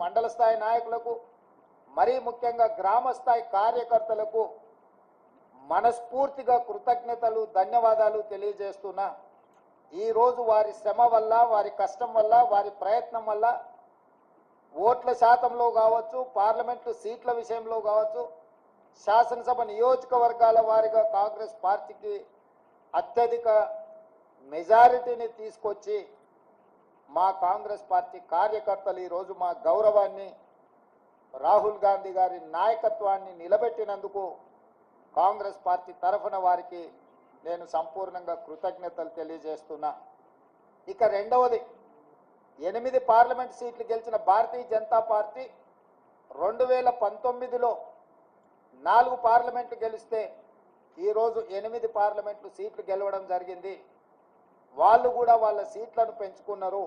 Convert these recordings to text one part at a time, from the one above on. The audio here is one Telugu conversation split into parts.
మండల స్థాయి నాయకులకు మరీ ముఖ్యంగా గ్రామ స్థాయి కార్యకర్తలకు మనస్ఫూర్తిగా కృతజ్ఞతలు ధన్యవాదాలు తెలియజేస్తున్నా ఈరోజు వారి శ్రమ వల్ల వారి కష్టం వల్ల వారి ప్రయత్నం వల్ల ఓట్ల శాతంలో కావచ్చు పార్లమెంటు సీట్ల విషయంలో కావచ్చు శాసనసభ నియోజకవర్గాల వారిగా కాంగ్రెస్ పార్టీకి అత్యధిక మెజారిటీని తీసుకొచ్చి మా కాంగ్రెస్ పార్టీ కార్యకర్తలు ఈరోజు మా గౌరవాన్ని రాహుల్ గాంధీ గారి నాయకత్వాన్ని నిలబెట్టినందుకు కాంగ్రెస్ పార్టీ తరఫున వారికి నేను సంపూర్ణంగా కృతజ్ఞతలు తెలియజేస్తున్నా. ఇక రెండవది ఎనిమిది పార్లమెంట్ సీట్లు గెలిచిన భారతీయ జనతా పార్టీ రెండు వేల పంతొమ్మిదిలో నాలుగు పార్లమెంట్లు గెలిస్తే ఈరోజు ఎనిమిది పార్లమెంట్లు సీట్లు గెలవడం జరిగింది. వాళ్ళు కూడా వాళ్ళ సీట్లను పెంచుకున్నారు.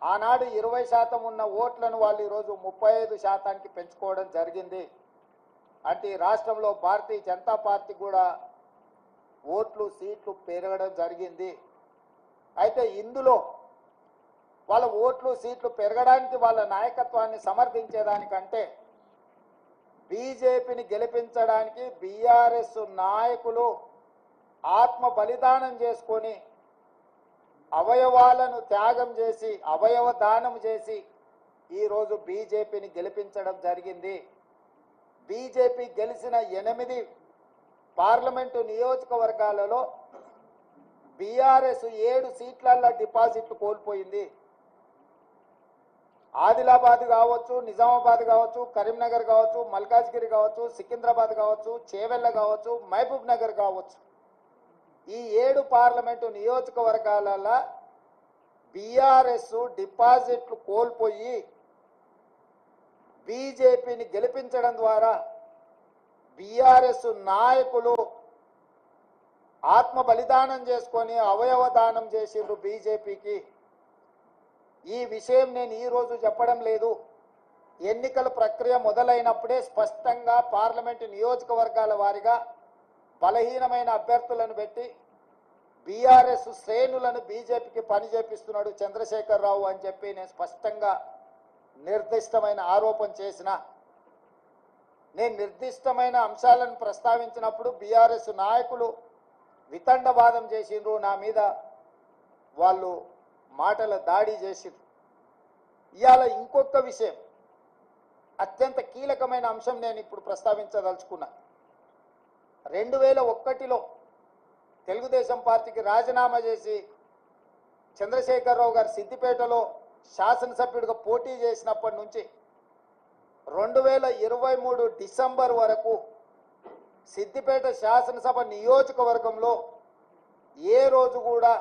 ఆనాడు ఇరవై శాతం ఉన్న ఓట్లను వాళ్ళు ఈరోజు ముప్పై ఐదు శాతానికి పెంచుకోవడం జరిగింది. అంటే రాష్ట్రంలో భారతీయ జనతా పార్టీ కూడా ఓట్లు సీట్లు పెరగడం జరిగింది. అయితే ఇందులో వాళ్ళ ఓట్లు సీట్లు పెరగడానికి వాళ్ళ నాయకత్వాన్ని సమర్థించేదానికంటే బీజేపీని గెలిపించడానికి బీఆర్ఎస్ నాయకులు ఆత్మ బలిదానం చేసుకొని అవయవాలను త్యాగం చేసి అవయవ దానం చేసి ఈరోజు బీజేపీని గెలిపించడం జరిగింది. బీజేపీ గెలిచిన ఎనిమిది పార్లమెంటు నియోజకవర్గాలలో బీఆర్ఎస్ ఏడు సీట్లల్లో డిపాజిట్లు కోల్పోయింది. ఆదిలాబాద్ కావచ్చు నిజామాబాద్ కావచ్చు కరీంనగర్ కావచ్చు మల్కాజ్గిరి కావచ్చు సికింద్రాబాద్ కావచ్చు చేవెళ్ళ కావచ్చు మహబూబ్ నగర్ కావచ్చు. ఈ ఏడు పార్లమెంటు నియోజకవర్గాలలో బీఆర్ఎస్ డిపాజిట్లు కోల్పోయి బీజేపీని గెలిపించడం ద్వారా బీఆర్ఎస్ నాయకులు ఆత్మ బలిదానం చేసుకొని అవయవ దానం చేసిండ్రు బీజేపీకి. ఈ విషయం నేను ఈరోజు చెప్పడం లేదు. ఎన్నికల ప్రక్రియ మొదలైనప్పుడే స్పష్టంగా పార్లమెంటు నియోజకవర్గాల వారిగా బలహీనమైన అభ్యర్థులను పెట్టి బీఆర్ఎస్ శ్రేణులను బీజేపీకి పని చేపిస్తున్నాడు చంద్రశేఖరరావు అని చెప్పి నేను స్పష్టంగా నిర్దిష్టమైన ఆరోపణ చేసిన నేను నిర్దిష్టమైన అంశాలను ప్రస్తావించినప్పుడు బీఆర్ఎస్ నాయకులు వితండవాదం చేసిండ్రు నా మీద వాళ్ళు మాటల దాడి చేసిండ్రు. ఇవాళ ఇంకొక విషయం అత్యంత కీలకమైన అంశం నేను ఇప్పుడు ప్రస్తావించదలుచుకున్నా. రెండు వేల ఒక్కటిలో తెలుగుదేశం పార్టీకి రాజీనామా చేసి చంద్రశేఖరరావు గారు సిద్దిపేటలో శాసనసభ్యుడిగా పోటీ చేసినప్పటి నుంచి రెండు వేల ఇరవై మూడు డిసెంబర్ వరకు సిద్దిపేట శాసనసభ నియోజకవర్గంలో ఏ రోజు కూడా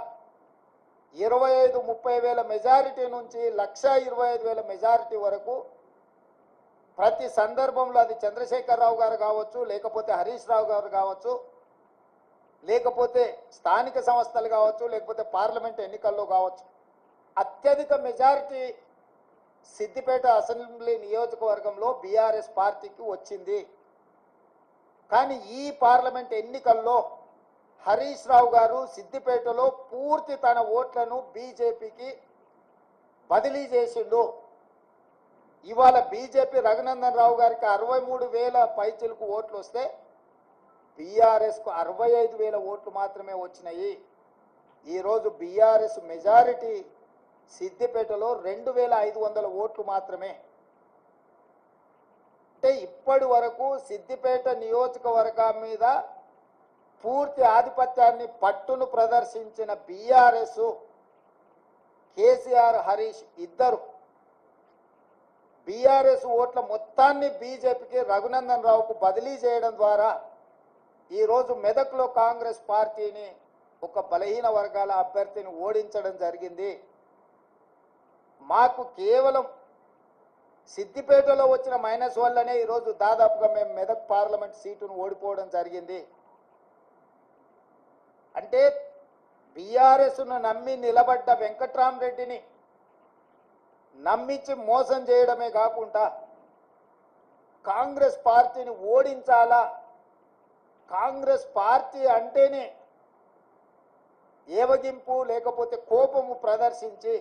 ఇరవై ఐదు ముప్పై వేల మెజారిటీ నుంచి లక్ష ఇరవై ఐదు వేల మెజారిటీ వరకు ప్రతి సందర్భంలో అది చంద్రశేఖరరావు గారు కావచ్చు లేకపోతే హరీష్ రావు గారు కావచ్చు లేకపోతే స్థానిక సంస్థలు కావచ్చు లేకపోతే పార్లమెంట్ ఎన్నికల్లో కావచ్చు. అత్యధిక మెజారిటీ సిద్దిపేట అసెంబ్లీ నియోజకవర్గంలో బీఆర్ఎస్ పార్టీకి వచ్చింది. కానీ ఈ పార్లమెంట్ ఎన్నికల్లో హరీష్ రావు గారు సిద్దిపేటలో పూర్తి తన ఓట్లను బీజేపీకి బదిలీ చేసిండు. ఇవాళ బీజేపీ రఘునందన్ రావు గారికి అరవై మూడు వేల పైచులకు ఓట్లు వస్తే బీఆర్ఎస్కు అరవై ఐదు వేల ఓట్లు మాత్రమే వచ్చినాయి. ఈరోజు బీఆర్ఎస్ మెజారిటీ సిద్దిపేటలో రెండు వేల ఐదు వందల ఓట్లు మాత్రమే. అంటే ఇప్పటి వరకు సిద్దిపేట నియోజకవర్గం మీద పూర్తి ఆధిపత్యాన్ని పట్టును ప్రదర్శించిన బీఆర్ఎస్ కేసీఆర్ హరీష్ ఇద్దరు బీఆర్ఎస్ ఓట్ల మొత్తాన్ని బీజేపీకి రఘునందన్ రావుకు బదిలీ చేయడం ద్వారా ఈరోజు మెదక్లో కాంగ్రెస్ పార్టీని ఒక బలహీన వర్గాల అభ్యర్థిని ఓడించడం జరిగింది. మాకు కేవలం సిద్దిపేటలో వచ్చిన మైనస్ వల్లనే ఈరోజు దాదాపుగా మేము మెదక్ పార్లమెంట్ సీటును ఓడిపోవడం జరిగింది. అంటే బీఆర్ఎస్ను నమ్మి నిలబడ్డ వెంకట్రామరెడ్డిని నమ్మించి మోసం చేయడమే కాకుండా కాంగ్రెస్ పార్టీని ఓడించాలా? కాంగ్రెస్ పార్టీ అంటేనే ఏవగింపు లేకపోతే కోపము ప్రదర్శించి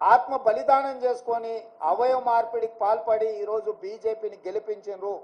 ఆత్మ బలిదానం చేసుకొని అవయవ మార్పిడికి పాల్పడి ఈరోజు బీజేపీని గెలిపించారు